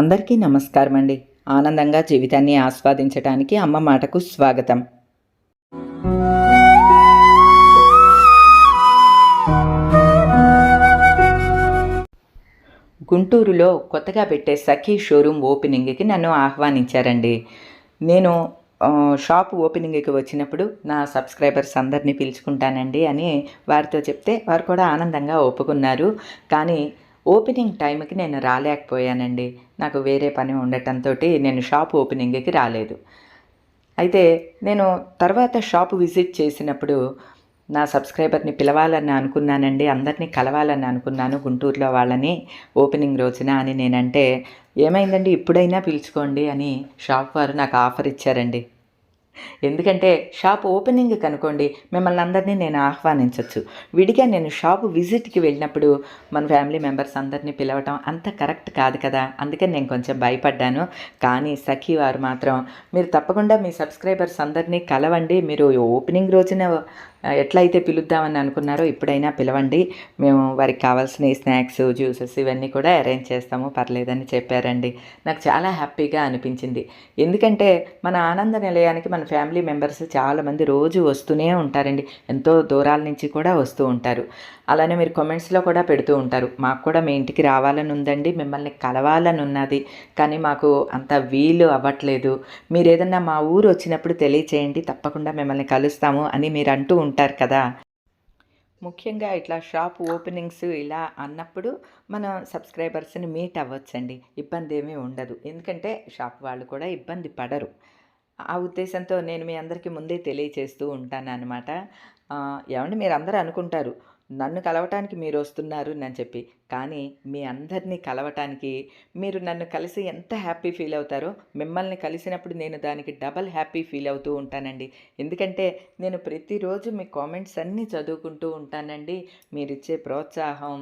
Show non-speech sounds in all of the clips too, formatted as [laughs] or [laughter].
అందరికీ నమస్కారం అండి ఆనందంగా జీవితాన్ని ఆస్వాదించడానికి అమ్మ మాటకు స్వాగతం. గుంటూరులో కొత్తగా పెట్టే సఖీ షోరూమ్ ఓపెనింగ్కి నన్ను ఆహ్వానించారండి. నేను షాప్ ఓపెనింగ్కి వచ్చినప్పుడు నా సబ్స్క్రైబర్స్ అందరినీ పిలుచుకుంటానండి అని వారితో చెప్తే వారు కూడా ఆనందంగా ఒప్పుకున్నారు. కానీ ఓపెనింగ్ టైంకి నేను రాలేకపోయానండి. నాకు వేరే పని ఉండటంతో నేను షాప్ ఓపెనింగ్కి రాలేదు. అయితే నేను తర్వాత షాప్ విజిట్ చేసినప్పుడు నా సబ్స్క్రైబర్ని పిలవాలని అనుకున్నానండి. అందరినీ కలవాలని అనుకున్నాను గుంటూరులో వాళ్ళని ఓపెనింగ్ రోజున అని నేనంటే ఏమైందండి? ఇప్పుడైనా పిలుచుకోండి అని షాప్ వారు నాకు ఆఫర్ ఇచ్చారండి. ఎందుకంటే షాప్ ఓపెనింగ్ కనుకోండి మిమ్మల్ని అందరినీ నేను ఆహ్వానించవచ్చు విడిగా నేను షాప్ విజిట్కి వెళ్ళినప్పుడు మన ఫ్యామిలీ మెంబర్స్ అందరినీ పిలవటం అంత కరెక్ట్ కాదు కదా. అందుకని నేను కొంచెం భయపడ్డాను. కానీ సఖీ వారు మాత్రం మీరు తప్పకుండా మీ సబ్స్క్రైబర్స్ అందరినీ కలవండి. మీరు ఓపెనింగ్ రోజున ఎట్లయితే పిలుద్దామని అనుకున్నారో ఇప్పుడైనా పిలవండి. మేము వారికి కావాల్సిన స్నాక్స్ జ్యూసెస్ ఇవన్నీ కూడా అరేంజ్ చేస్తాము. పర్లేదని చెప్పారండి. నాకు చాలా హ్యాపీగా అనిపించింది. ఎందుకంటే మన ఆనంద నిలయానికి మన ఫ్యామిలీ మెంబర్స్ చాలామంది రోజు వస్తూనే ఉంటారండి. ఎంతో దూరాల నుంచి కూడా వస్తూ ఉంటారు. అలానే మీరు కామెంట్స్లో కూడా పెడుతూ ఉంటారు. మాకు కూడా మీ ఇంటికి రావాలని ఉందండి మిమ్మల్ని కలవాలని ఉన్నది. కానీ మాకు అంత వీలు అవ్వట్లేదు. మీరు ఏదన్నా మా ఊరు వచ్చినప్పుడు తెలియచేయండి తప్పకుండా మిమ్మల్ని కలుస్తాము అని మీరు అంటూ ఉంటారు కదా. ముఖ్యంగా ఇట్లా షాప్ ఓపెనింగ్స్ ఇలా అన్నప్పుడు మన సబ్స్క్రైబర్స్ని మీట్ అవ్వచ్చండి. ఇబ్బంది ఏమీ ఉండదు. ఎందుకంటే షాప్ వాళ్ళు కూడా ఇబ్బంది పడరు. ఆ ఉద్దేశంతో నేను మీ అందరికీ ముందే తెలియచేస్తూ ఉంటాను అనమాట ఏమంటే మీరు అందరూ అనుకుంటారు నన్ను కలవటానికి మీరు వస్తున్నారు అని చెప్పి కానీ మీ అందరినీ కలవటానికి మీరు నన్ను కలిసి ఎంత హ్యాపీ ఫీల్ అవుతారో మిమ్మల్ని కలిసినప్పుడు నేను దానికి డబల్ హ్యాపీ ఫీల్ అవుతూ ఉంటానండి. ఎందుకంటే నేను ప్రతిరోజు మీ కామెంట్స్ అన్నీ చదువుకుంటూ ఉంటానండి. మీరు ఇచ్చే ప్రోత్సాహం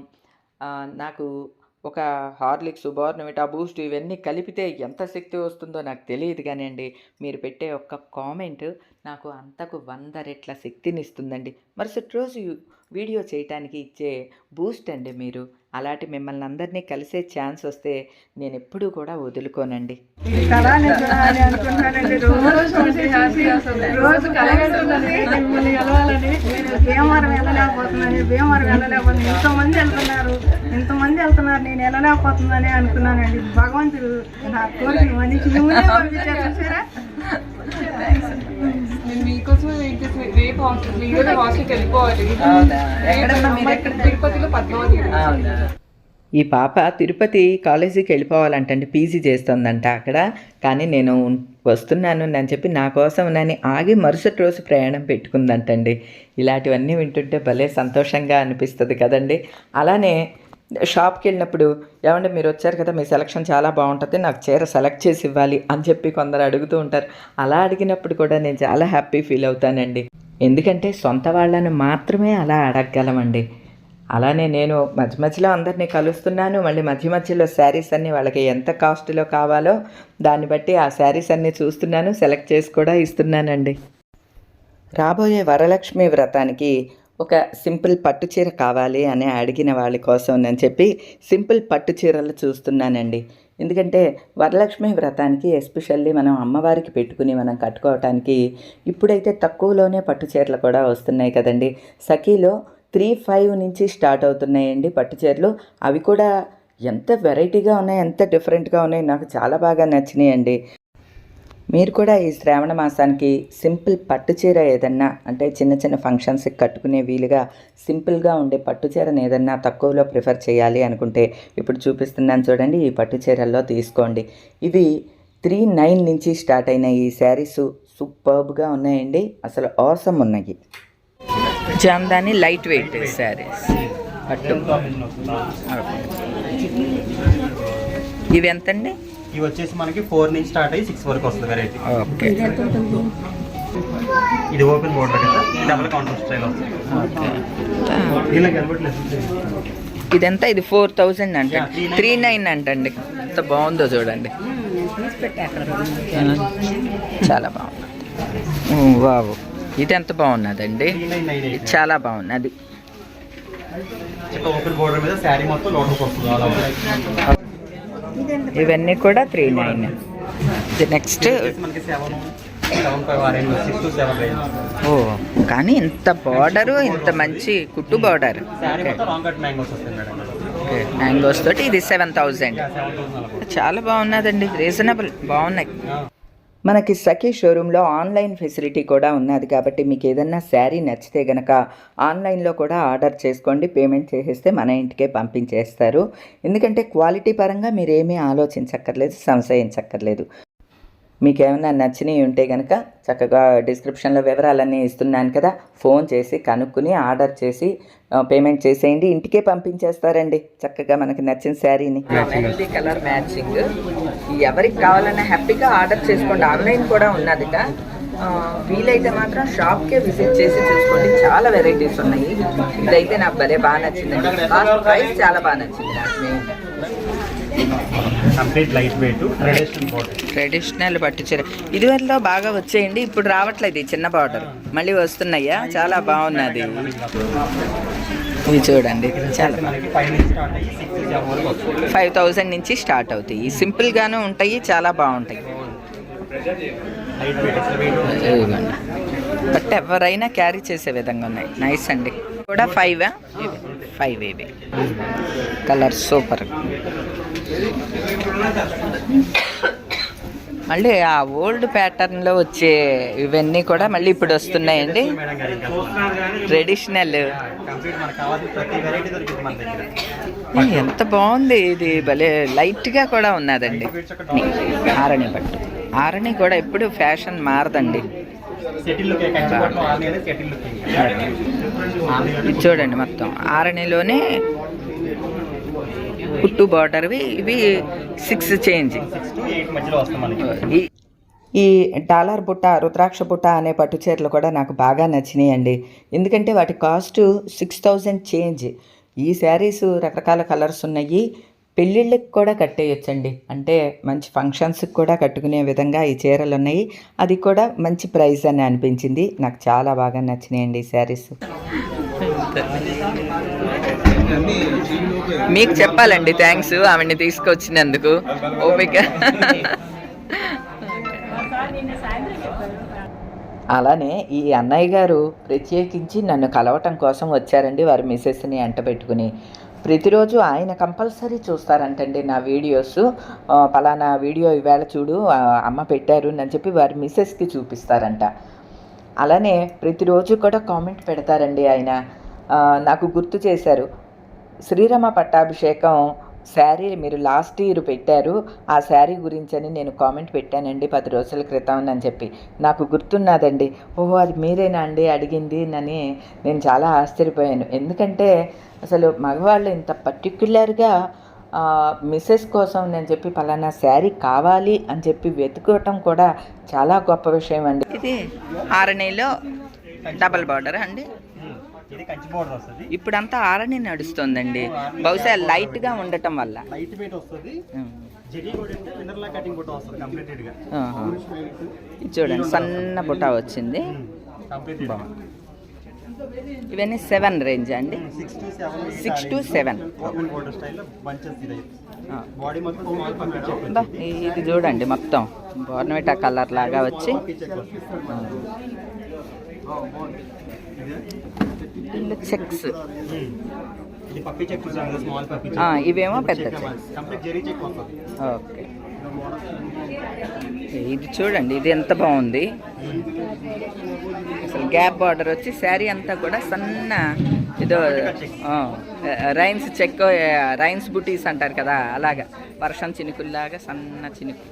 నాకు ఒక హార్లిక్స్ బోర్నవిటా బూస్ట్ ఇవన్నీ కలిపితే ఎంత శక్తి వస్తుందో నాకు తెలియదు కానీ అండి మీరు పెట్టే ఒక్క కామెంట్ నాకు అంతకు వంద రెట్ల శక్తిని ఇస్తుందండి మరుసటి రోజు వీడియో చేయటానికి ఇచ్చే బూస్ట్ అండి మీరు. అలాంటి మిమ్మల్ని అందరినీ కలిసే ఛాన్స్ వస్తే నేను ఎప్పుడూ కూడా వదులుకోనండి. కళ నిజమా రోజు వచ్చి హ్యాపీ అసలు భీమవరం వెళ్ళలేకపోతున్నాను. భీమవరం వెళ్ళలేకపోతున్నాను. ఇంతమంది వెళ్తున్నారు. ఇంతమంది వెళ్తున్నారు. నేను వెళ్ళలేకపోతున్నానని అనుకున్నానండి. భగవంతుడు నా కోరిక మనిషి చూసారా? వెయిట్ రేపు హాస్టల్ హాస్టల్కి వెళ్ళిపోవాలి. రేపు తిరుపతిలో పద్మావతి. ఈ పాప తిరుపతి కాలేజీకి వెళ్ళిపోవాలంటండి పీజీ చేస్తుందంట అక్కడ. కానీ నేను వస్తున్నాను అని చెప్పి నా కోసం నన్ను ఆగి మరుసటి రోజు ప్రయాణం పెట్టుకుందంటండి. ఇలాంటివన్నీ వింటుంటే భలే సంతోషంగా అనిపిస్తుంది కదండి. అలానే షాప్కి వెళ్ళినప్పుడు ఏమంటే మీరు వచ్చారు కదా మీ సెలక్షన్ చాలా బాగుంటుంది నాకు చీర సెలెక్ట్ చేసి ఇవ్వాలి అని చెప్పి కొందరు అడుగుతూ ఉంటారు. అలా అడిగినప్పుడు కూడా నేను చాలా హ్యాపీ ఫీల్ అవుతానండి. ఎందుకంటే సొంత వాళ్ళని మాత్రమే అలా అడగగలమండి. అలానే నేను మధ్య మధ్యలో అందరినీ కలుస్తున్నాను. మళ్ళీ మధ్య మధ్యలో శారీస్ అన్నీ వాళ్ళకి ఎంత కాస్ట్లో కావాలో దాన్ని బట్టి ఆ శారీస్ అన్నీ చూస్తున్నాను సెలెక్ట్ చేసి కూడా ఇస్తున్నానండి. రాబోయే వరలక్ష్మి వ్రతానికి ఒక సింపుల్ పట్టు చీర కావాలి అని అడిగిన వాళ్ళ కోసం అని చెప్పి సింపుల్ పట్టు చీరలు చూస్తున్నానండి. ఎందుకంటే వరలక్ష్మి వ్రతానికి ఎస్పెషల్లీ మనం అమ్మవారికి పెట్టుకుని మనం కట్టుకోవటానికి ఇప్పుడైతే తక్కువలోనే పట్టు చీరలు కూడా వస్తున్నాయి కదండి. సఖీలో త్రీ ఫైవ్ నుంచి స్టార్ట్ అవుతున్నాయండి పట్టు చీరలు. అవి కూడా ఎంత వెరైటీగా ఉన్నాయి ఎంత డిఫరెంట్గా ఉన్నాయి నాకు చాలా బాగా నచ్చినాయండి. మీరు కూడా ఈ శ్రావణ మాసానికి సింపుల్ పట్టు చీర ఏదన్నా అంటే చిన్న చిన్న ఫంక్షన్స్కి కట్టుకునే వీలుగా సింపుల్గా ఉండే పట్టు చీరను ఏదన్నా తక్కువలో ప్రిఫర్ చేయాలి అనుకుంటే ఇప్పుడు చూపిస్తున్నాను చూడండి ఈ పట్టు చీరల్లో తీసుకోండి. ఇవి త్రీ నైన్ నుంచి స్టార్ట్ అయిన ఈ శారీస్ సూపర్బ్గా ఉన్నాయండి. అసలు ఆసమ్ ఉన్నాయి. Jamdani light weight saris. పట్టు. ఇవి ఎంతండి? ఇవి వచ్చేసి మనకి ఫోర్ నుంచి స్టార్ట్ అయ్యి సిక్స్ వరకు వస్తుంది వెరైటీ ఓకే. ఇది ఓపెన్ బోర్డర్ కదా? డబుల్ కౌంటర్ స్టైల్ వస్తుంది. ఇలా ఇదంతా? ఇది ఫోర్ థౌజండ్ అంటే. త్రీ నైన్ అంటండి. ఎంత బాగుందో చూడండి. చాలా బాగుంది. వావ్. ఇది ఎంత బాగున్నదండి? చాలా బాగున్నది. ఓపెన్ బోర్డర్ మీద శారీ మొత్తం లోపలికి వస్తుంది. ఇవన్నీ కూడా త్రీ నైన్ ఇది నెక్స్ట్ ఓ కానీ ఇంత బార్డరు ఇంత మంచి కుట్టు బార్డర్ మ్యాంగోస్ తోటి ఇది సెవెన్ థౌజండ్ చాలా బాగున్నదండి రీజనబుల్ బాగున్నాయి. మనకి సఖీ షోరూంలో ఆన్లైన్ ఫెసిలిటీ కూడా ఉన్నది కాబట్టి మీకు ఏదన్నా శారీ నచ్చితే గనక ఆన్లైన్లో కూడా ఆర్డర్ చేసుకోండి పేమెంట్ చేసేస్తే మన ఇంటికే పంపించేస్తారు. ఎందుకంటే క్వాలిటీ పరంగా మీరు ఏమీ ఆలోచించక్కర్లేదు సంశయించక్కర్లేదు. మీకు ఏమైనా నచ్చినవి ఉంటే కనుక చక్కగా డిస్క్రిప్షన్లో వివరాలన్నీ ఇస్తున్నాను కదా. ఫోన్ చేసి కనుక్కుని ఆర్డర్ చేసి పేమెంట్ చేసేయండి. ఇంటికే పంపించేస్తారండి. చక్కగా మనకి నచ్చిన శారీని. Mehndi colour matching. ఎవరికి కావాలన్నా హ్యాపీగా ఆర్డర్ చేసుకోండి. ఆన్లైన్ కూడా ఉన్నదిగా వీలైతే మాత్రం షాప్కే విజిట్ చేసి చూసుకోండి. చాలా వెరైటీస్ ఉన్నాయి. ఇదైతే నాకు భలే బాగా నచ్చింది ప్రైస్ చాలా బాగా నచ్చింది నాకు complete light weight traditional body traditional పట్టు చీర ఇదివరలో బాగా వచ్చేయండి ఇప్పుడు రావట్లేదు ఈ చిన్న బార్డర్ మళ్ళీ వస్తున్నాయా? చాలా బాగున్నది. ఇవి చూడండి చాలా ఫైవ్ థౌజండ్ నుంచి స్టార్ట్ అవుతాయి. సింపుల్గాను ఉంటాయి చాలా బాగుంటాయి. బట్ ఎవరైనా క్యారీ చేసే విధంగా ఉన్నాయి. నైస్ అండి. కూడా ఫైవ్ ఫైవ్ ఇవి. కలర్ సూపర్ మళ్ళీ ఆ ఓల్డ్ ప్యాటర్న్లో వచ్చే ఇవన్నీ కూడా మళ్ళీ ఇప్పుడు వస్తున్నాయండి. ట్రెడిషనల్ ఎంత బాగుంది ఇది. భలే లైట్గా కూడా ఉన్నదండి. ఆరణి పట్టు. ఆరణి కూడా ఎప్పుడు ఫ్యాషన్ మారదండి. చూడండి మొత్తం. ఆరణిలోనే పుట్టు బార్డర్వి ఇవి సిక్స్ చేంజ్ ఈ డాలర్ బుట్ట రుద్రాక్ష బుట్ట అనే పట్టు చీరలు కూడా నాకు బాగా నచ్చినాయండి. ఎందుకంటే వాటి కాస్ట్ సిక్స్ థౌజండ్ చేంజ్ ఈ శారీస్ రకరకాల కలర్స్ ఉన్నాయి. పెళ్ళిళ్ళకి కూడా కట్టేయచ్చండి. అంటే మంచి ఫంక్షన్స్కి కూడా కట్టుకునే విధంగా ఈ చీరలు ఉన్నాయి అది కూడా మంచి ప్రైస్ అని అనిపించింది. నాకు చాలా బాగా నచ్చినాయండి ఈ శారీస్. మీకు చెప్పాలండి థ్యాంక్స్ ఆవిడ్ని తీసుకొచ్చినందుకు. ఓపిక. అలానే ఈ అన్నయ్య గారు ప్రత్యేకించి నన్ను కలవటం కోసం వచ్చారండి. వారి మిసెస్ని అంట పెట్టుకుని ప్రతిరోజు ఆయన కంపల్సరీ చూస్తారంటండి నా వీడియోస్. పలానా వీడియో ఈవేళ చూడు అమ్మ పెట్టారు అని చెప్పి వారి మిస్సెస్కి చూపిస్తారంట. అలానే ప్రతిరోజు కూడా కామెంట్ పెడతారండి ఆయన. నాకు గుర్తు చేశారు. శ్రీరామ పట్టాభిషేకం శారీ మీరు లాస్ట్ ఇయర్ పెట్టారు. ఆ శారీ గురించి అని నేను కామెంట్ పెట్టానండి పది రోజుల క్రితం అని చెప్పి. నాకు గుర్తున్నదండి. ఓహో అది మీరేనా అండి అడిగింది అని నేను చాలా ఆశ్చర్యపోయాను. ఎందుకంటే అసలు మగవాళ్ళు ఇంత పర్టిక్యులర్గా మిస్సెస్ కోసం నేను చెప్పి పలానా శారీ కావాలి అని చెప్పి వెతుకోవటం కూడా చాలా గొప్ప విషయం అండి. ఇది ఆరణిలో డబల్ బార్డర్ అండి? ఇది కంచి బోర్డర్ వస్తుంది. ఇప్పుడంతా ఆరణి నడుస్తుందండి. బహుశా లైట్గా ఉండటం వల్ల. లైట్గా. ఆహా. ఇది చూడండి సన్న బుట్ట వచ్చింది. కంప్లీటెడ్ ఇవన్నీ సెవెన్ రేంజ్ అండి. సిక్స్ టు సెవెన్ ఇది చూడండి మొత్తం. బోర్నవిటా కలర్ లాగా వచ్చి. చెక్స్ ఇది? పప్పి చెక్ స్మాల్ పప్పి ఆ, ఇవేమో పెద్ద చెక్స్ ఓకే ఇది చూడండి ఇది ఎంత బాగుంది. అసలు గ్యాప్ బార్డర్ వచ్చి శారీ అంతా కూడా సన్న ఇదో ఆ, రైన్స్ చెక్ రైన్స్ బుటీస్ అంటారు కదా అలాగా. వర్షం చినుకుల్లాగా సన్న చినుకు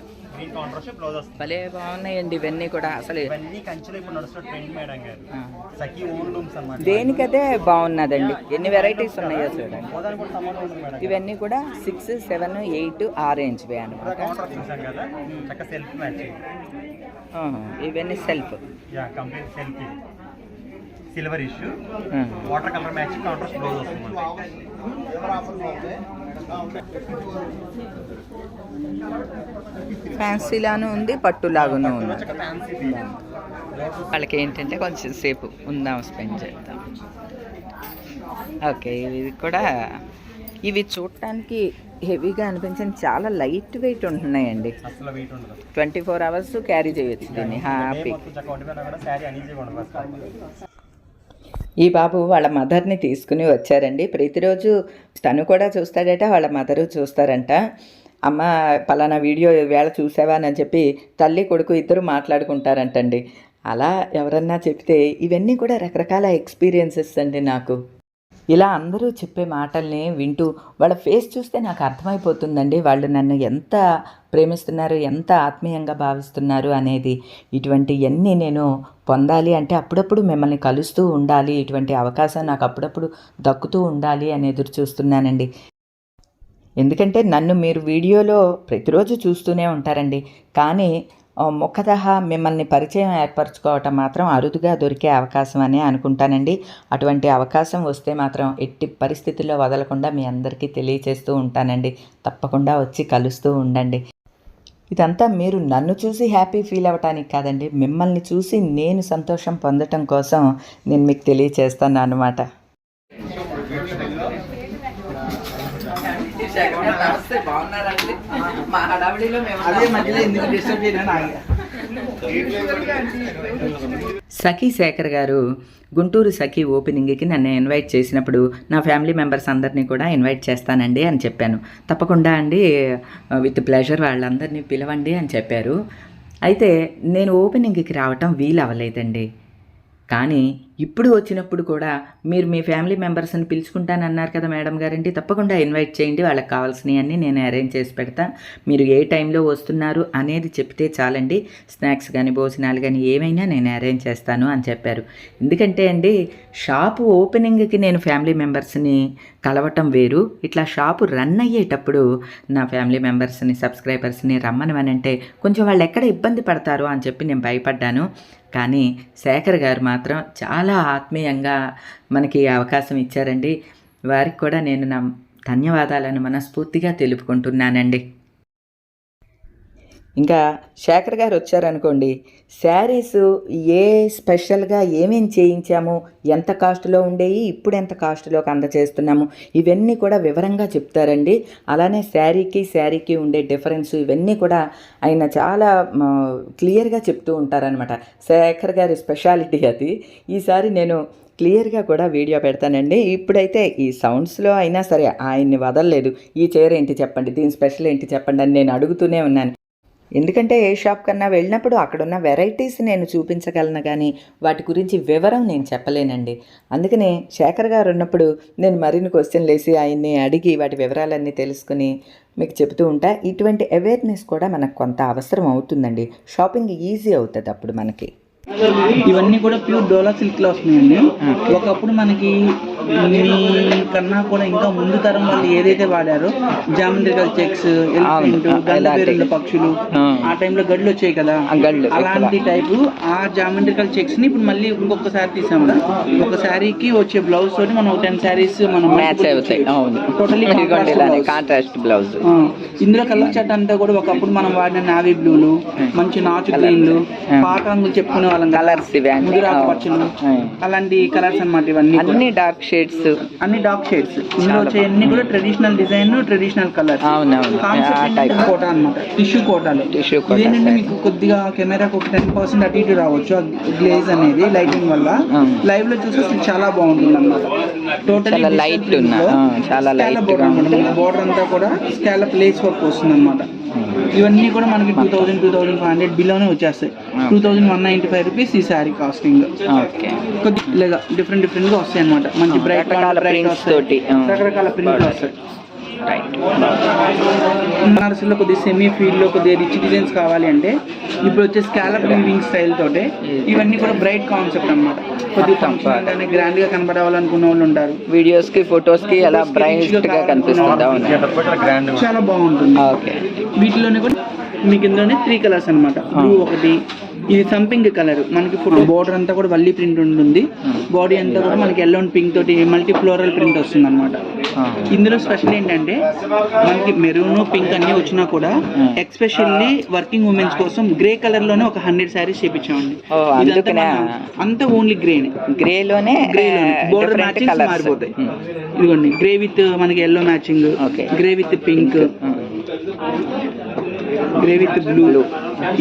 గ్రీన్ కాంట్రాస్ట్ బ్లౌజ్ వస్తుంది. భలే బాగున్నాయండి ఇవన్నీ కూడా అసలు. ఇవన్నీ కంచిలో ఇప్పుడు నడుస్తున్న ట్రెండ్ మేడం గారు. ఆ, సఖీ ఓన్ లూమ్స్ అన్నమాట. దేనికదే బాగున్నదండి? ఎన్ని వెరైటీస్ ఉన్నాయో చూడండి. పోదానికి కూడా సంబంధం ఉంటుంది మేడం ఇవన్నీ కూడా six seven eight orange way అనమాట కాంట్రాస్ట్ చూసాం కదా. చక్క సెల్ఫ్ మ్యాచ్ ఆహా, ఇవన్నీ self yeah complete self silver tissue water colour match contrast blouse వస్తుంది. ఫ్యాన్సీలాను ఉంది పట్టులాగాను ఉంది. వాళ్ళకి ఏంటంటే కొంచెం సేపు ఉందాం స్పెండ్ చేద్దాం. ఓకే ఇవి కూడా ఇవి చూడటానికి హెవీగా అనిపించింది చాలా లైట్ వెయిట్ ఉంటున్నాయండి. అసలు వెయిట్ ఉండదు. ట్వంటీ ఫోర్ అవర్స్ క్యారీ చేయొచ్చు దీన్ని. హ్యాపీ. ఈ బాబు వాళ్ళ మదర్ని తీసుకుని వచ్చారండి. ప్రతిరోజు తను కూడా చూస్తాడట వాళ్ళ మదరు చూస్తారంట. అమ్మ పలానా వీడియో వేళ చూసావా అని చెప్పి తల్లి కొడుకు ఇద్దరు మాట్లాడుకుంటారంటండి. అలా ఎవరన్నా చెప్తే ఇవన్నీ కూడా రకరకాల ఎక్స్పీరియన్సెస్ అండి నాకు. ఇలా అందరూ చెప్పే మాటల్ని వింటూ వాళ్ళ ఫేస్ చూస్తే నాకు అర్థమైపోతుందండి. వాళ్ళు నన్ను ఎంత ప్రేమిస్తున్నారు ఎంత ఆత్మీయంగా భావిస్తున్నారు అనేది. ఇటువంటివన్నీ నేను పొందాలి అంటే అప్పుడప్పుడు మిమ్మల్ని కలుస్తూ ఉండాలి. ఇటువంటి అవకాశం నాకు అప్పుడప్పుడు దక్కుతూ ఉండాలి అని ఎదురు చూస్తున్నానండి. ఎందుకంటే నన్ను మీరు వీడియోలో ప్రతిరోజు చూస్తూనే ఉంటారండి. కానీ ముఖతహ మిమ్మల్ని పరిచయం ఏర్పరచుకోవటం మాత్రం అరుదుగా దొరికే అవకాశం అని అనుకుంటానండి. అటువంటి అవకాశం వస్తే మాత్రం ఎట్టి పరిస్థితుల్లో వదలకుండా మీ అందరికీ తెలియచేస్తూ ఉంటానండి. తప్పకుండా వచ్చి కలుస్తూ ఉండండి. ఇదంతా మీరు నన్ను చూసి హ్యాపీ ఫీల్ అవ్వటానికి కాదండి. మిమ్మల్ని చూసి నేను సంతోషం పొందటం కోసం నేను మీకు తెలియచేస్తాను అన్నమాట అదే మధ్యలో ఎందుకు డిస్టర్బ్ చేయను ఆగా సఖీ శేఖర్ గారు గుంటూరు సఖీ ఓపెనింగ్కి నన్ను ఇన్వైట్ చేసినప్పుడు నా ఫ్యామిలీ మెంబర్స్ అందరినీ కూడా ఇన్వైట్ చేస్తానండి అని చెప్పాను. తప్పకుండా అండి విత్ ప్లెజర్ వాళ్ళందరినీ పిలవండి అని చెప్పారు. అయితే నేను ఓపెనింగ్కి రావటం వీలు అవ్వలేదండి కానీ ఇప్పుడు వచ్చినప్పుడు కూడా మీరు మీ ఫ్యామిలీ మెంబర్స్ని పిలుచుకుంటానన్నారు కదా మేడం గారండి తప్పకుండా ఇన్వైట్ చేయండి వాళ్ళకి కావాల్సినవన్నీ నేను అరేంజ్ చేసి పెడతా. మీరు ఏ టైంలో వస్తున్నారు అనేది చెప్తే చాలండి. స్నాక్స్ కానీ భోజనాలు కానీ ఏమైనా నేను అరేంజ్ చేస్తాను అని చెప్పారు. ఎందుకంటే అండి షాపు ఓపెనింగ్కి నేను ఫ్యామిలీ మెంబర్స్ని కలవటం వేరు. ఇట్లా షాపు రన్ అయ్యేటప్పుడు నా ఫ్యామిలీ మెంబర్స్ని సబ్స్క్రైబర్స్ని రమ్మనమనంటే కొంచెం వాళ్ళు ఎక్కడ ఇబ్బంది పడతారో అని చెప్పి నేను భయపడ్డాను. కానీ శేఖర్ గారు మాత్రం చాలా ఆత్మీయంగా మనకి అవకాశం ఇచ్చారండి. వారికి కూడా నేను నా ధన్యవాదాలను మనస్ఫూర్తిగా తెలుపుకుంటున్నానండి. ఇంకా శేఖర్ గారు వచ్చారనుకోండి శారీస్ ఏ స్పెషల్గా ఏమేమి చేయించాము ఎంత కాస్ట్లో ఉండేవి ఇప్పుడు ఎంత కాస్ట్లోకి అందచేస్తున్నాము ఇవన్నీ కూడా వివరంగా చెప్తారండి. అలానే శారీకి శారీకి ఉండే డిఫరెన్స్ ఇవన్నీ కూడా ఆయన చాలా క్లియర్గా చెప్తూ ఉంటారనమాట శేఖర్ గారి స్పెషాలిటీ అది. ఈసారి నేను క్లియర్గా కూడా వీడియో పెడతానండి. ఇప్పుడైతే ఈ సౌండ్స్లో అయినా సరే ఆయన్ని వదలలేదు. ఈ చీర ఏంటి చెప్పండి దీని స్పెషల్ ఏంటి చెప్పండి అని నేను అడుగుతూనే ఉన్నాను. ఎందుకంటే ఏ షాప్ కన్నా వెళ్ళినప్పుడు అక్కడున్న వెరైటీస్ నేను చూపించగలను కానీ వాటి గురించి వివరం నేను చెప్పలేనండి. అందుకనే శేఖర్ గారు ఉన్నప్పుడు నేను మరిన్ని క్వశ్చన్లు వేసి ఆయన్ని అడిగి వాటి వివరాలన్నీ తెలుసుకుని మీకు చెబుతూ ఉంటా. ఇటువంటి అవేర్నెస్ కూడా మనకు కొంత అవసరం అవుతుందండి. షాపింగ్ ఈజీ అవుతుంది అప్పుడు మనకి. ఇవన్నీ కూడా ప్యూర్ డోలా సిల్క్లో వస్తున్నాయండి. ఒకప్పుడు మనకి మీ కన్నా కూడా ఇంకా ముందు తరం వాళ్ళు ఏదైతే వాడారో జామెట్రికల్ చెక్స్ పక్షులు ఆ. టైంలో గడ్లు వచ్చాయి కదా. అలాంటి టైపు ఆ జామెట్రికల్ చెక్స్ని ఇప్పుడు మళ్ళీ ఇంకొకసారి తీసాము ఒక శారీకి వచ్చే బ్లౌజ్ తోటి మనం టెన్ శారీస్ మనం మ్యాచ్ అవుతాయి టోటలీ కాంట్రాస్ట్ బ్లౌజ్ ఇందులో కలర్ చట్ అంతా కూడా ఒకప్పుడు మనం వాడిన నావీ బ్లూలు మంచి నాచు గ్రీన్లు పాత రంగులు చెప్పుకునే వాళ్ళం. కలర్స్ ముదిరాకు పచ్చలు అలాంటి కలర్స్ అన్నమాట ఇవన్నీ. అన్ని డార్క్ షేడ్స్ అన్ని డార్క్ షేడ్స్ ఇందులో వచ్చే అన్ని కూడా ట్రెడిషనల్ డిజైన్ ట్రెడిషనల్ కలర్ అవునవును. కోట అన్నమాట. టిష్యూ కోటాలు. Tissue కోట, సరే. మీకు కొద్దిగా కెమెరాకి ఒక టెన్ పర్సెంట్ అటు ఇటు రావచ్చు. గ్లేజ్ అనేది లైటింగ్ వల్ల. లైవ్లో చూస్తే చాలా బాగుంటుంది అన్నమాట టోటల్ ఆ, చాలా గా బోర్డర్ అంతా కూడా స్కాలప్ లేస్ వర్క్ వస్తుంది అనమాట ఇవన్నీ కూడా మనకి two thousand two thousand five hundred బిలోనే వచ్చేస్తాయి. Two thousand one ninety five rupees ఈ శారీ కాస్టింగ్ ఓకే కొద్ది లేదా డిఫరెంట్ డిఫరెంట్గా వస్తాయి అనమాట మంచి బ్రైట్ ఆ. రకరకాల ప్రింట్లు వస్తాయి. రైట్ బనారస్లో కొద్దిగా సెమీ ఫీల్డ్లో కొద్దిగా రిచ్ డిజైన్స్ కావాలి అంటే ఇప్పుడు వచ్చే స్కాలప్ వీవింగ్ స్టైల్ తోటే ఇవన్నీ కూడా బ్రైట్ కాన్సెప్ట్ అన్నమాట. కొద్దిగా గ్రాండ్గా కనబడాలనుకున్న వాళ్ళు ఉంటారు. వీడియోస్కి ఫొటోస్కి అలా బ్రైట్గా కనిపిస్తుంది చాలా బాగుంటుంది. ఓకే వీటిలోనే కూడా మీకు ఇందులోనే త్రీ కలర్స్ అన్నమాట. బ్లూ ఒకటి ఇది సంపింగ్ కలర్. మనకి బోర్డర్ అంతా కూడా వల్లి ప్రింట్ ఉంటుంది. బాడీ అంతా కూడా మనకి ఎల్లో అండ్ పింక్ తోటి మల్టీ ఫ్లోరల్ ప్రింట్ వస్తుంది అనమాట. ఇందులో స్పెషల్ ఏంటంటే మనకి మెరూన్ పింక్ అన్ని వచ్చినా కూడా ఎక్స్పెషల్లీ వర్కింగ్ ఉమెన్స్ కోసం గ్రే కలర్లోనే ఒక హండ్రెడ్ శారీస్ చేపించామండి. అంతా ఓన్లీ గ్రేనే గ్రేలోనే గ్రే బోర్డర్ మ్యాచింగ్ మారిపోతాయి. ఇదిగోండి గ్రే విత్ మనకి yellow matching. Grey with pink grey with blue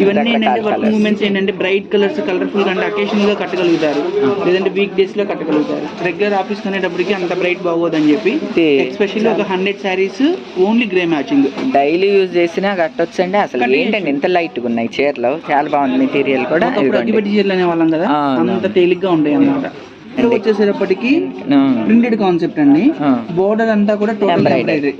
ఇవన్నీ ఏంటంటే colours. ఉమెన్స్ ఏంటంటే బ్రైట్ కలర్స్ కలర్ఫుల్ అంటే అకేషనల్గా కట్టగలుగుతారు. లేదంటే వీక్ డేస్లో కట్టగలుగుతారు. రెగ్యులర్ ఆఫీస్ కొనేటప్పటికి అంత బ్రైట్ బాగోదని చెప్పి ఇది ఎస్పెషల్లీ ఒక hundred saris only grey matching daily use చేసినా కట్టొచ్చండి. అసలు. ఏంటండి ఇంత లైట్గా ఉన్నాయి చీరలు. చాలా బాగుంది మెటీరియల్ కూడా. చీరలు అనేవాళ్ళం కదా అంత తేలిగ్గా ఉంటాయి అన్నమాట. ఇక్కడ వచ్చేసేటప్పటికి. ప్రింటెడ్ కాన్సెప్ట్ అండి. బోర్డర్ అంతా కూడా టోటల్. ఎంబ్రాయిడరీ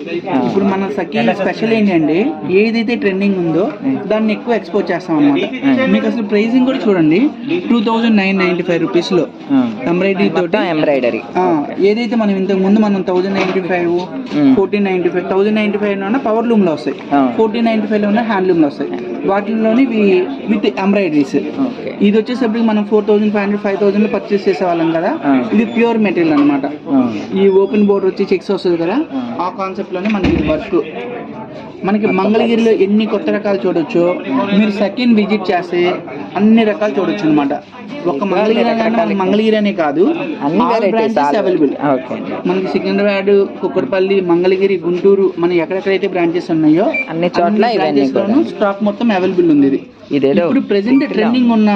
ఇప్పుడు మన సఖీ స్పెషల్ ఏంటంటే ఏదైతే ట్రెండింగ్ ఉందో దాన్ని ఎక్కువ ఎక్స్పోజ్ చేస్తాం అనమాట మీకు అసలు ప్రైసింగ్ కూడా చూడండి. Two thousand nine ninety five రూపీస్లో. ఎంబ్రాయిడరీ తోటి. మొత్తం ఎంబ్రాయిడరీ ఏదైతే మనం ఇంతకు ముందు మనం thousand ninety five fourteen ninety five thousand ninety five power లూమ్లో వస్తాయి. ఫోర్టీన్ నైన్టీ ఫైవ్లో హ్యాండ్ లూమ్లో వస్తాయి. వాటిలోని విత్ ఎంబ్రాయిడరీస్ ఇది వచ్చేసరికి మనం four thousand five hundred five థౌసండ్లో purchase చేసేవాళ్ళం కదా. ఇది ప్యూర్ మెటీరియల్ అన్నమాట. ఆ. ఈ ఓపెన్ బోర్డర్ వచ్చి చెక్స్ వస్తుంది కదా. ఆ. కాన్సెప్ట్లోనే మనకి వర్క్. మనకి మంగళగిరిలో ఎన్ని కొత్త రకాలు చూడొచ్చు మీరు సెకండ్ విజిట్ చేస్తే అన్ని రకాలు చూడొచ్చు అనమాట ఒక మంగళగిరి మంగళగిరి అనే కాదు అవైలబుల్ మనకి సికింద్రాబాద్ కుక్కడపల్లి మంగళగిరి గుంటూరు మన ఎక్కడెక్కడైతే బ్రాంచెస్ ఉన్నాయో అన్ని చోట్ల స్టాక్ మొత్తం అవైలబుల్ ఉంది ఇది. ఇదేదో ఇప్పుడు ప్రెసెంట్ ట్రెండింగ్ ఉన్న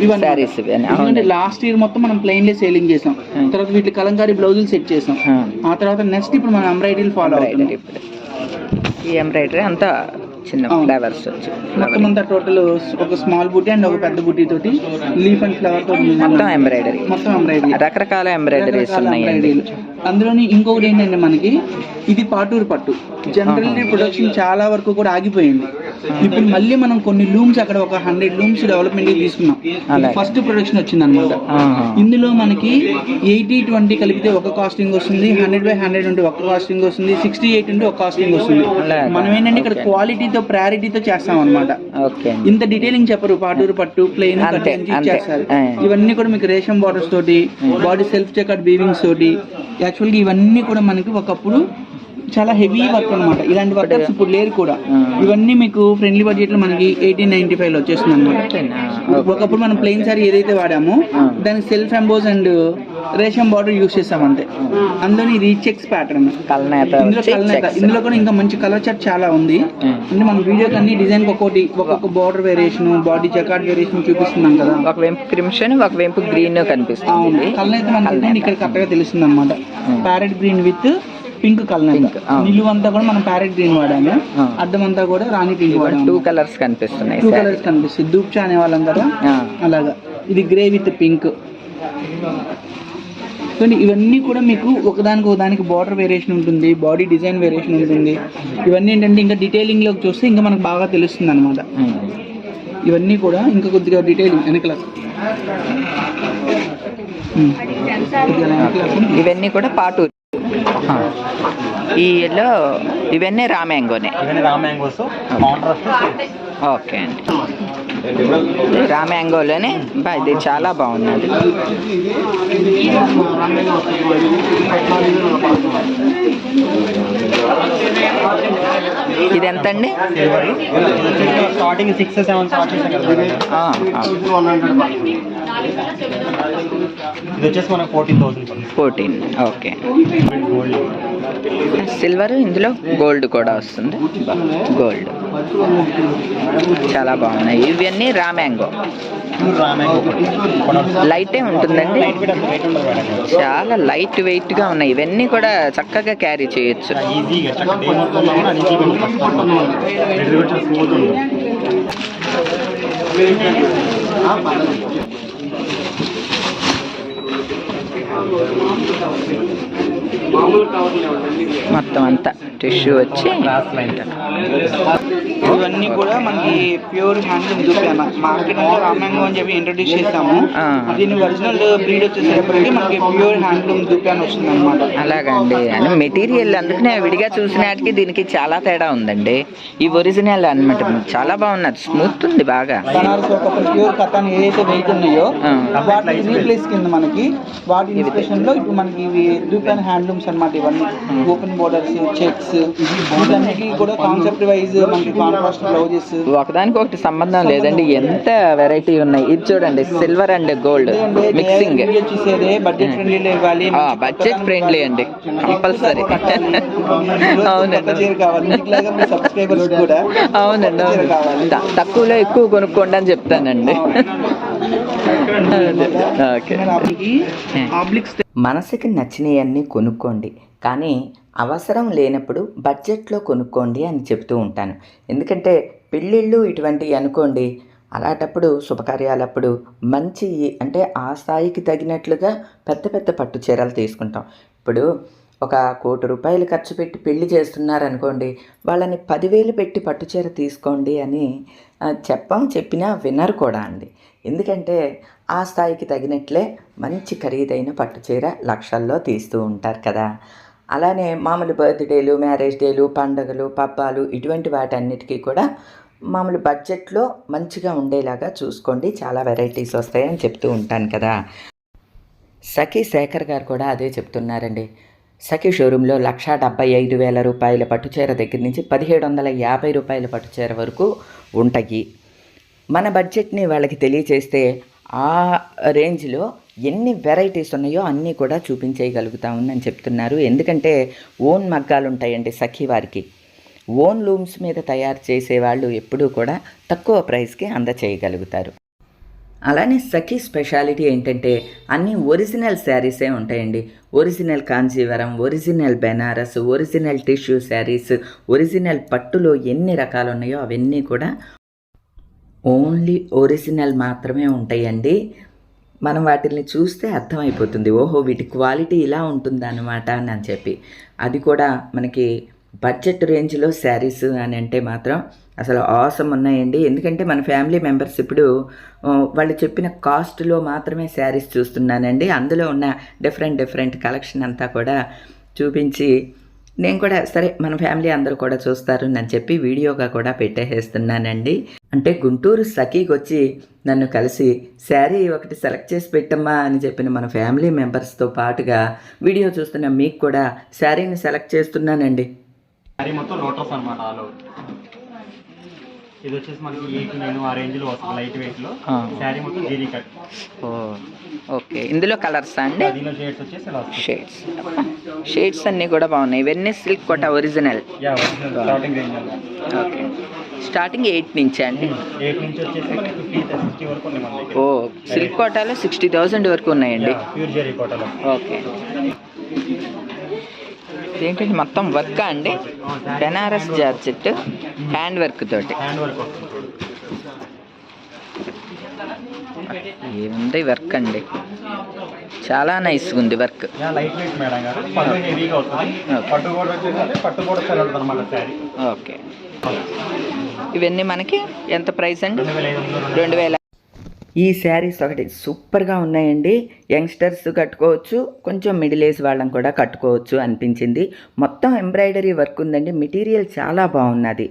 ఇవన్నీ. లాస్ట్ ఇయర్ మొత్తం మనం ప్లెయిన్ సేలింగ్ చేసాం. Hmm. తర్వాత వీటి కలంకారీ బ్లౌజులు సెట్ చేసాం. ఆ. ఆ తర్వాత నెక్స్ట్ ఇప్పుడు మనం ఎంబ్రాయిడరీ ఫాలో అవుతుంది ఈ ఎంబ్రాయిడరీ అంతా చిన్న. ఫ్లవర్స్ వచ్చి మొత్తం అంతా టోటల్ ఒక స్మాల్ బూటీ అండ్ ఒక పెద్ద బూటీ తోటి లీఫ్ అండ్ ఫ్లవర్తో మొత్తం ఎంబ్రాయిడరీ మొత్తం ఎంబ్రాయిడరీ రకరకాల ఎంబ్రాయిడరీస్ ఉన్నాయండి. అందులోని ఇంకొకటి ఏంటంటే మనకి ఇది పాటూరు పట్టు. జనరల్లీ ప్రొడక్షన్ చాలా వరకు కూడా ఆగిపోయింది. ఇప్పుడు మళ్ళీ మనం కొన్ని లూమ్స్ అక్కడ ఒక హండ్రెడ్ లూమ్స్ డెవలప్మెంట్ తీసుకున్నాం. ఫస్ట్ ప్రొడక్షన్ వచ్చింది అనమాట. ఇందులో మనకి ఎయిటీ ట్వంటీ కలిపితే ఒక కాస్టింగ్ వస్తుంది హండ్రెడ్ బై హండ్రెడ్ ఉంటే ఒక కాస్టింగ్ వస్తుంది సిక్స్టీ ఎయిట్ ఉంటే ఒక కాస్టింగ్ వస్తుంది. మనం ఏంటంటే ఇక్కడ క్వాలిటీతో ప్రయారిటీతో చేస్తాం అనమాట ఇంత డీటెయిలింగ్ చెప్పరు పాటూరు పట్టు ప్లెయిన్. చేస్తారు. ఇవన్నీ కూడా మీకు రేషన్ బార్డర్స్ తోటి బాడీ సెల్ఫ్ చెకట్ బీవింగ్స్ తోటి యాక్చువల్గా ఇవన్నీ కూడా మనకి ఒకప్పుడు చాలా హెవీ వర్క్ అన్నమాట. ఇలాంటి వర్కర్స్ ఇప్పుడు లేరు కూడా. ఇవన్నీ మీకు ఫ్రెండ్లీ బడ్జెట్లో మనకి ఎయిటీన్ నైన్టీ ఫైవ్లో వచ్చేస్తుంది అనమాట ఒకప్పుడు మనం ప్లెయిన్ సారీ ఏదైతే వాడామో. దానికి సెల్ఫ్ ఎంబోస్ అండ్ రేషన్ బార్డర్ యూస్ చేస్తాం అంతే. అందులోని రీచెక్స్ ప్యాటర్న్ కల్నేత ఇందులో checks. ఇందులో కూడా ఇంకా మంచి కలర్ చార్ట్ చాలా ఉంది. అంటే మన వీడియోకి అన్ని డిజైన్ ఒక్కొక్కటి ఒక్కొక్క border variation body jacquard variation చూపిస్తున్నాం కదా. ఒక వెంపు క్రిమ్షన్ ఒక వెంపు గ్రీన్ కనిపిస్తుంది. అవును. అయితే మనకి ఇక్కడ కరెక్ట్గా తెలుస్తుంది అనమాట. Parrot green with pink colour Pink, అవును. నిలువు అంతా కూడా మనం ప్యారెట్ గ్రీన్ వాడాము. అద్దం అంతా కూడా రాణి పింక్ టూ వాడాము కలర్స్ కనిపిస్తున్నాయి టూ కలర్స్ కనిపిస్తుంది దూప్చా అనే వాళ్ళం కదా ఆ. అలాగా ఇది గ్రే విత్ పింక్ ఇవన్నీ కూడా మీకు ఒకదానికి ఒకదానికి బార్డర్ వేరియేషన్ ఉంటుంది బాడీ డిజైన్ వేరియేషన్ ఉంటుంది ఇవన్నీ ఏంటంటే ఇంకా డీటెయిలింగ్లోకి చూస్తే ఇంకా మనకు బాగా తెలుస్తుంది అనమాట. ఇవన్నీ కూడా ఇంకా కొద్దిగా డీటెయిలింగ్ వెనకల. ఇవన్నీ కూడా పాటు. ఈ ఎల్లో ఇవన్నీ రామ్యాంగోనే ఇవన్నీ రా మ్యాంగోస్ కాంట్రాస్ట్ ఓకే అండి. రామ్యాంగోలోనే ఇది చాలా బాగున్నది. ఇది ఎంత అండి స్టార్టింగ్ సిక్స్ సెవెన్. ఇది వచ్చేసి మనకు fourteen thousand fourteen okay. Silver ఇందులో గోల్డ్ కూడా వస్తుంది. గోల్డ్. చాలా బాగున్నాయి. ఇవన్నీ రామ్యాంగో రా మ్యాంగో. లైటే ఉంటుందండి. చాలా లైట్ వెయిట్గా ఉన్నాయి. ఇవన్నీ కూడా చక్కగా క్యారీ చేయొచ్చు. ఈజీగా చక్కగా మొత్తం అంతా టిష్యూ వచ్చి ఇవన్నీ కూడా మనకి ప్యూర్ హ్యాండ్లూమ్ దూపాను మార్కెట్లో రామ్యాంగో అని చెప్పి ఇంట్రొడ్యూస్ చేసాము. దీని ఒరిజినల్ బ్రీడ్ వచ్చేసరికి మనకి ప్యూర్ హ్యాండ్లూమ్ దూపాన్ వస్తుంది అనమాట అలాగండి. అని మెటీరియల్ అందుకనే విడిగా చూసినాటికి దీనికి చాలా తేడా ఉందండి. ఈ ఒరిజినల్ అన్నమాట చాలా బాగున్నది. స్మూత్ ఉంది బాగా. బనారస్ ప్యూర్ కథాన్ ఏదైతే ఆ. వాటి రీప్లేస్ కింద మనకి వాటి ఇన్స్పిరేషన్లో ఇప్పుడు మనకి ఇవి దూపాన్ హ్యాండ్లూమ్ ఐటమ్స్ అన్నమాట ఇవన్నీ. ఓపెన్ బోర్డర్స్ చెక్స్ వీటన్నిటికీ కూడా కాన్సెప్ట్ వైజ్ మనకి కాంట్రాస్ట్ బ్లౌజెస్ ఒకదానికి ఒకటి సంబంధం లేదండి. ఎంత వెరైటీ ఉన్నాయి. ఇది చూడండి సిల్వర్ అండ్ గోల్డ్ మిక్సింగ్ చూసేదే బడ్జెట్ ఫ్రెండ్లీ ఇవ్వాలి. బడ్జెట్ ఫ్రెండ్లీ అండి. కంపల్సరీ [laughs] అవునండి. అవునండి తక్కువలో ఎక్కువ కొనుక్కోండి అని చెప్తానండి. మనసుకి నచ్చినవన్నీ కొనుక్కోండి కానీ అవసరం లేనప్పుడు బడ్జెట్లో కొనుక్కోండి అని చెప్తూ ఉంటాను. ఎందుకంటే పెళ్ళిళ్ళు ఇటువంటివి అనుకోండి అలాంటప్పుడు శుభకార్యాలప్పుడు మంచి అంటే ఆ స్థాయికి తగినట్లుగా పెద్ద పెద్ద పట్టు చీరలు తీసుకుంటాం. ఇప్పుడు ఒక కోటి రూపాయలు ఖర్చు పెట్టి పెళ్ళి చేస్తున్నారనుకోండి వాళ్ళని పదివేలు పెట్టి పట్టు చీర తీసుకోండి అని చెప్పం చెప్పినా వినరు కూడా అండి. ఎందుకంటే ఆ స్థాయికి తగినట్లే మంచి ఖరీదైన పట్టు చీర లక్షల్లో తీస్తూ ఉంటారు కదా. అలానే మామూలు బర్త్డేలు మ్యారేజ్ డేలు పండగలు పబ్బాలు ఇటువంటి వాటన్నిటికీ కూడా మామూలు బడ్జెట్లో మంచిగా ఉండేలాగా చూసుకోండి. చాలా వెరైటీస్ వస్తాయని చెప్తూ ఉంటాను కదా. సఖీ శేఖర్ గారు కూడా అదే చెప్తున్నారండి. సఖీ షోరూంలో లక్షా డెబ్బై ఐదు వేల రూపాయల పట్టుచీర దగ్గర నుంచి పదిహేడు వందల యాభై రూపాయల పట్టుచీర వరకు ఉంటాయి. మన బడ్జెట్ని వాళ్ళకి తెలియచేస్తే ఆ రేంజ్లో ఎన్ని వెరైటీస్ ఉన్నాయో అన్నీ కూడా చూపించేయగలుగుతామని చెప్తున్నారు. ఎందుకంటే ఓన్ మగ్గాలు ఉంటాయండి సఖీ వారికి. ఓన్ లూమ్స్ మీద తయారు చేసేవాళ్ళు ఎప్పుడూ కూడా తక్కువ ప్రైస్కి అందచేయగలుగుతారు. అలానే సఖీ స్పెషాలిటీ ఏంటంటే అన్ని ఒరిజినల్ శారీసే ఉంటాయండి. Original Kanjeevaram original Banaras original tissue saris original పట్టులో ఎన్ని రకాలు ఉన్నాయో అవన్నీ కూడా ఓన్లీ ఒరిజినల్ మాత్రమే ఉంటాయండి. మనం వాటిని చూస్తే అర్థమైపోతుంది. ఓహో వీటి క్వాలిటీ ఇలా ఉంటుందన్నమాట అని అని చెప్పి. అది కూడా మనకి బడ్జెట్ రేంజ్లో శారీస్ అని అంటే మాత్రం అసలు అవసరం ఉన్నాయండి. ఎందుకంటే మన ఫ్యామిలీ మెంబర్స్ ఇప్పుడు వాళ్ళు చెప్పిన కాస్ట్లో మాత్రమే శారీస్ చూస్తున్నానండి. అందులో ఉన్న డిఫరెంట్ డిఫరెంట్ కలెక్షన్ అంతా కూడా చూపించి నేను కూడా సరే మన ఫ్యామిలీ అందరూ కూడా చూస్తారు అని చెప్పి వీడియోగా కూడా పెట్టేసేస్తున్నానండి. అంటే గుంటూరు సఖీకి వచ్చి నన్ను కలిసి శారీ ఒకటి సెలెక్ట్ చేసి పెట్టమ్మా అని చెప్పిన మన ఫ్యామిలీ మెంబర్స్తో పాటుగా వీడియో చూస్తున్న మీకు కూడా శారీని సెలెక్ట్ చేస్తున్నానండి. శారీ మొత్తం లోటస్ అనమాట ఆల్ ఇది వచ్చేసి మనకి ఎయిట్ నైన్ ఆ రేంజ్లో వస్తుంది లైట్ వెయిట్లో. శారీ మొత్తం జెరీ కట్ ఓకే. ఇందులో కలర్స్ అండి? దీనిలో షేడ్స్ వచ్చేసి ఇలా షేడ్స్ షేడ్స్ అన్నీ కూడా బాగున్నాయి. ఇవన్నీ silk Kota original yeah original starting range okay. Starting eight నుంచే అండి? ఎయిట్ నుంచి వచ్చేసి ఫిఫ్టీ సిక్స్టీ వరకు ఓ సిల్క్ కోటాలో సిక్స్టీ థౌజండ్ వరకు ఉన్నాయండి. ప్యూర్ జెరీ కోటలో ఓకే. ఏంటంటే మొత్తం వర్క్ అండి. బెనారస్ జార్జెట్ హ్యాండ్ వర్క్ తోటి. ఏముంది వర్క్ అండి. చాలా నైస్గా ఉంది వర్క్. ఓకే. ఇవన్నీ మనకి ఎంత ప్రైస్ అండి? రెండు వేల ఐదు వందలు రెండు వేల ఈ శారీస్ ఒకటి సూపర్గా ఉన్నాయండి. యంగ్స్టర్స్ కట్టుకోవచ్చు కొంచెం మిడిల్ ఏజ్ వాళ్ళని కూడా కట్టుకోవచ్చు అనిపించింది. మొత్తం ఎంబ్రాయిడరీ వర్క్ ఉందండి. మెటీరియల్ చాలా బాగున్నది.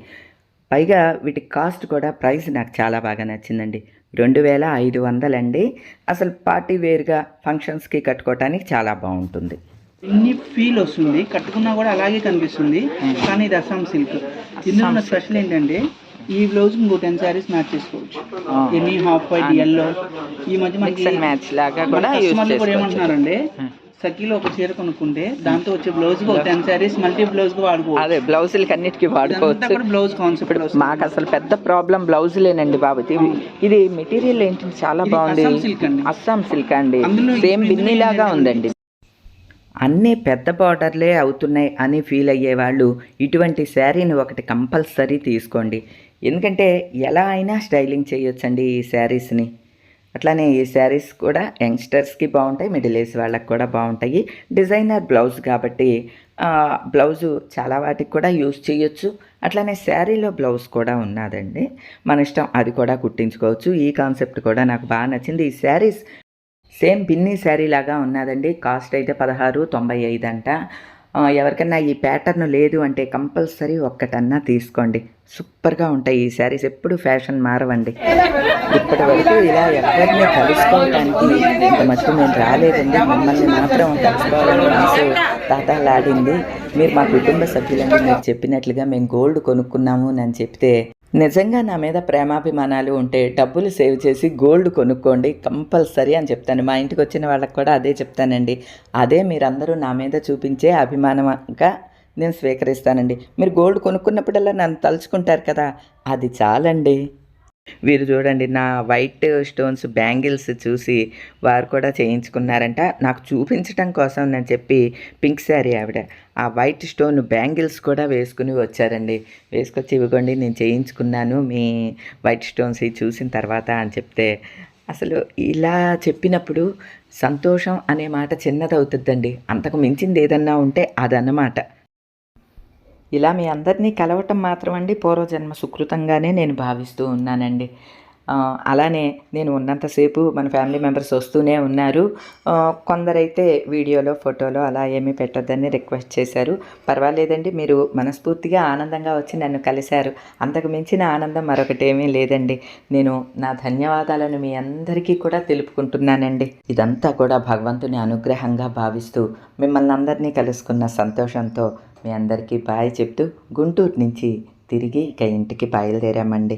పైగా వీటి కాస్ట్ కూడా ప్రైస్ నాకు చాలా బాగా నచ్చిందండి. రెండు వేల ఐదు వందలండి అసలు పార్టీ వేర్గా ఫంక్షన్స్కి కట్టుకోవటానికి చాలా బాగుంటుంది. ఎన్ని ఫీల్ వస్తుంది. కట్టుకున్నా కూడా అలాగే కనిపిస్తుంది. కానీ ఇది అస్సాం సిల్క్. ఇందులో స్పెషల్ ఏంటంటే ఈ బ్లౌజ్ ఇంకో టెన్ శారీస్ మ్యాచ్ చేసుకోవచ్చు. ఆ. ఎన్ని హాఫ్ వైట్ ఎల్లో ఈ మధ్య మనకి మ్యాచ్ లాగా కూడా కస్టమర్లు సఖీలో ఒక చీర కొనుక్కుంటే దాంతో వచ్చే బ్లౌజ్ ఒక టెన్ శారీస్ మల్టీ బ్లౌజ్ వాడుకోవచ్చు. అదే బ్లౌజులకి అన్నిటికీ వాడుకోవచ్చు. బ్లౌజ్ కాన్సెప్ట్ మాకు అసలు పెద్ద ప్రాబ్లం బ్లౌజులేనండి బాబు. ఇది మెటీరియల్ ఏంటి చాలా బాగుంది. అస్సాం సిల్క్ అండి. అస్సాం సిల్క్ అండి. అందులో సేమ్ బిన్నీ లాగా ఉందండి. అన్నీ పెద్ద బార్డర్లే అవుతున్నాయి అని ఫీల్ అయ్యేవాళ్ళు ఇటువంటి శారీని ఒకటి కంపల్సరీ తీసుకోండి. ఎందుకంటే ఎలా అయినా స్టైలింగ్ చేయొచ్చండి ఈ శారీస్ని. అట్లానే ఈ శారీస్ కూడా యంగ్స్టర్స్కి బాగుంటాయి మిడిల్ ఏజ్ వాళ్ళకి కూడా బాగుంటాయి. డిజైనర్ బ్లౌజ్ కాబట్టి బ్లౌజు చాలా వాటికి కూడా యూజ్ చేయొచ్చు. అట్లానే శారీలో బ్లౌజ్ కూడా ఉన్నదండి. మన ఇష్టం అది కూడా కుట్టించుకోవచ్చు. ఈ కాన్సెప్ట్ కూడా నాకు బాగా నచ్చింది. ఈ శారీస్ సేమ్ బిన్నీ శారీ లాగా ఉన్నదండి. కాస్ట్ అయితే పదహారు తొంభై ఐదు అంట. ఎవరికన్నా ఈ ప్యాటర్న్ లేదు అంటే కంపల్సరీ ఒక్కటన్నా తీసుకోండి. సూపర్గా ఉంటాయి ఈ శారీస్ ఎప్పుడు ఫ్యాషన్ మారవండి. ఇప్పటి వరకు ఇలా ఎవరిని కలుసుకోవడానికి ఇంత మటుకు నేను రాలేదండి. మమ్మల్ని మాత్రం కలుసుకోవాలని మనసు తాతాలాడింది. మీరు మా కుటుంబ సభ్యులని మీరు చెప్పినట్లుగా మేము గోల్డ్ కొనుక్కున్నాము అని చెప్తే నిజంగా నా మీద ప్రేమాభిమానాలు ఉంటే డబ్బులు సేవ్ చేసి గోల్డ్ కొనుక్కోండి కంపల్సరీ అని చెప్తాను. మా ఇంటికి వచ్చిన వాళ్ళకి కూడా అదే చెప్తానండి. అదే మీరందరూ నా మీద చూపించే అభిమానంగా నేను స్వీకరిస్తానండి. మీరు గోల్డ్ కొనుక్కున్నప్పుడల్లా నన్ను తలుచుకుంటారు కదా అది చాలండి. వీరు చూడండి నా వైట్ స్టోన్స్ బ్యాంగిల్స్ చూసి వారు కూడా చేయించుకున్నారంట. నాకు చూపించడం కోసం నేను చెప్పి పింక్ శారీ ఆవిడ ఆ వైట్ స్టోన్ బ్యాంగిల్స్ కూడా వేసుకుని వచ్చారండి. వేసుకొచ్చి ఇవ్వకండి నేను చేయించుకున్నాను మీ వైట్ స్టోన్స్ ఇవి చూసిన తర్వాత అని చెప్తే అసలు ఇలా చెప్పినప్పుడు సంతోషం అనే మాట చిన్నదవుతుందండి. అంతకు మించింది ఏదన్నా ఉంటే అదన్నమాట. ఇలా మీ అందరినీ కలవటం మాత్రం అండి పూర్వజన్మ సుకృతంగానే నేను భావిస్తూ ఉన్నానండి. అలానే నేను ఉన్నంతసేపు మన ఫ్యామిలీ మెంబర్స్ వస్తూనే ఉన్నారు. కొందరైతే వీడియోలో ఫోటోలో అలా ఏమీ పెట్టొద్దని రిక్వెస్ట్ చేశారు. పర్వాలేదండి మీరు మనస్ఫూర్తిగా ఆనందంగా వచ్చి నన్ను కలిశారు. అంతకు మించిన ఆనందం మరొకటేమీ లేదండి. నేను నా ధన్యవాదాలను మీ అందరికీ కూడా తెలుపుకుంటున్నానండి. ఇదంతా కూడా భగవంతుని అనుగ్రహంగా భావిస్తూ మిమ్మల్ని అందరినీ కలుసుకున్న సంతోషంతో మీ అందరికీ బాయ్ చెప్తూ గుంటూరు నుంచి తిరిగి ఇక ఇంటికి బయలుదేరామండి.